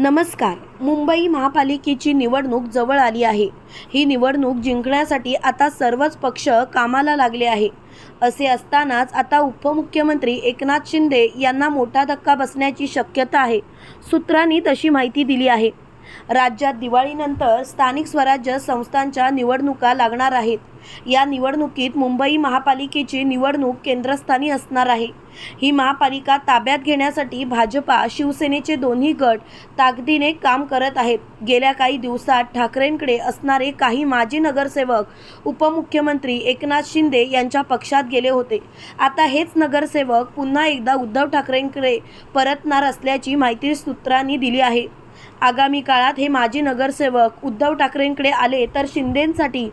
नमस्कार. मुंबई महापालिकेची निवडणूक जवळ आली आहे. ही निवडणूक जिंकण्यासाठी आता सर्वच पक्ष कामाला लागले आहे असे असतानाच आता उपमुख्यमंत्री एकनाथ शिंदे यांना मोठा धक्का बसण्याची शक्यता आहे. सूत्रांनी तशी माहिती दिली आहे. राज्यात दिवाळीनंतर स्थानिक स्वराज्य संस्थांच्या निवडणुका लागणार आहेत. या निवडणुकीत मुंबई महापालिकेची निवडणूक केंद्रस्थानी असणार आहे. ही महापालिका ताब्यात घेण्यासाठी भाजपा शिवसेनेचे दोन्ही गट ताकदीने काम करत आहेत. गेल्या काही दिवसात ठाकरेंकडे असणारे काही माजी नगरसेवक उपमुख्यमंत्री एकनाथ शिंदे यांच्या पक्षात गेले होते. आता हेच नगरसेवक पुन्हा एकदा उद्धव ठाकरेंकडे परतणार असल्याची माहिती सूत्रांनी दिली आहे. आगामी काळात हे माजी नगरसेवक उद्धव ठाकरेंकडे आले तर शिंदेंसाठी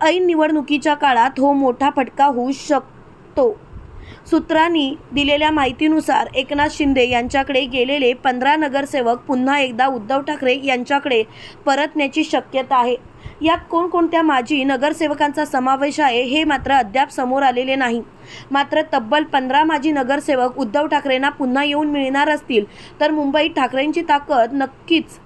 ऐन निवडणुकीच्या काळात हो मोठा फटका होऊ शकतो. सूत्रांनी दिलेल्या माहितीनुसार एकनाथ शिंदे यांच्याकडे गेलेले पंधरा नगरसेवक पुन्हा एकदा उद्धव ठाकरे यांच्याकडे परतण्याची शक्यता आहे. यात कोणकोणत्या माजी नगरसेवकांचा समावेश आहे हे मात्र अद्याप समोर आलेले नाही. मात्र तब्बल पंधरा माजी नगरसेवक उद्धव ठाकरेंना पुन्हा येऊन मिळणार असतील तर मुंबईत ठाकरेंची ताकद नक्कीच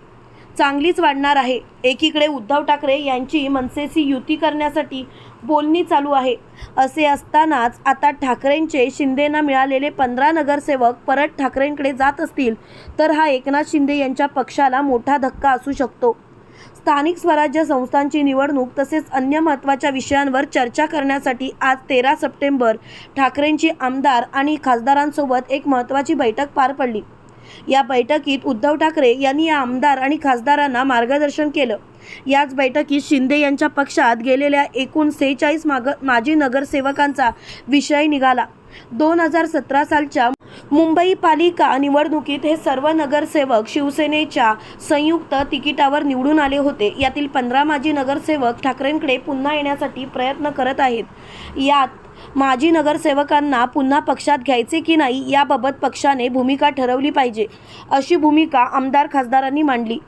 चांगलीच वाढणार आहे. एकीकडे उद्धव ठाकरे यांची मनसेशी युती करण्यासाठी बोलणी चालू आहे. असे असतानाच आता ठाकरेंचे शिंदेना मिळालेले पंधरा नगरसेवक परत ठाकरेंकडे जात असतील तर हा एकनाथ शिंदे यांच्या पक्षाला मोठा धक्का असू शकतो. स्थानिक स्वराज्य संस्थांची निवडणूक तसेच अन्य महत्त्वाच्या विषयांवर चर्चा करण्यासाठी आज तेरा सप्टेंबर ठाकरेंची आमदार आणि खासदारांसोबत एक महत्त्वाची बैठक पार पडली. या बैठकीत उद्धव ठाकरे यांनी या आमदार आणि खासदारांना मार्गदर्शन केलं. याच बैठकीत शिंदे यांच्या पक्षात गेलेल्या एकूण सेहेचाळीस माग माजी नगरसेवकांचा विषय निघाला. दोन हजार सतरा सालच्या मुंबई पालिका निवडणुकीत हे सर्व नगरसेवक शिवसेनेच्या संयुक्त तिकिटावर निवडून आले होते. यातील पंधरा माजी नगरसेवक ठाकरेंकडे पुन्हा येण्यासाठी प्रयत्न करत आहेत. यात माजी नगरसेवकांना पुन्हा पक्षात घ्यायचे की नाही याबाबत पक्षाने भूमिका ठरवली पाहिजे अशी भूमिका आमदार खासदारांनी मांडली.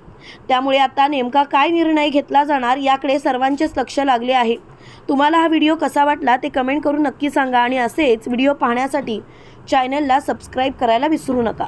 त्यामुळे आता नेमका काय निर्णय घेतला जाणार याकडे सर्वांचेच लक्ष लागले आहे. तुम्हाला हा व्हिडिओ कसा वाटला ते कमेंट करून नक्की सांगा आणि असेच व्हिडिओ पाहण्यासाठी चॅनलला सबस्क्राईब करायला विसरू नका.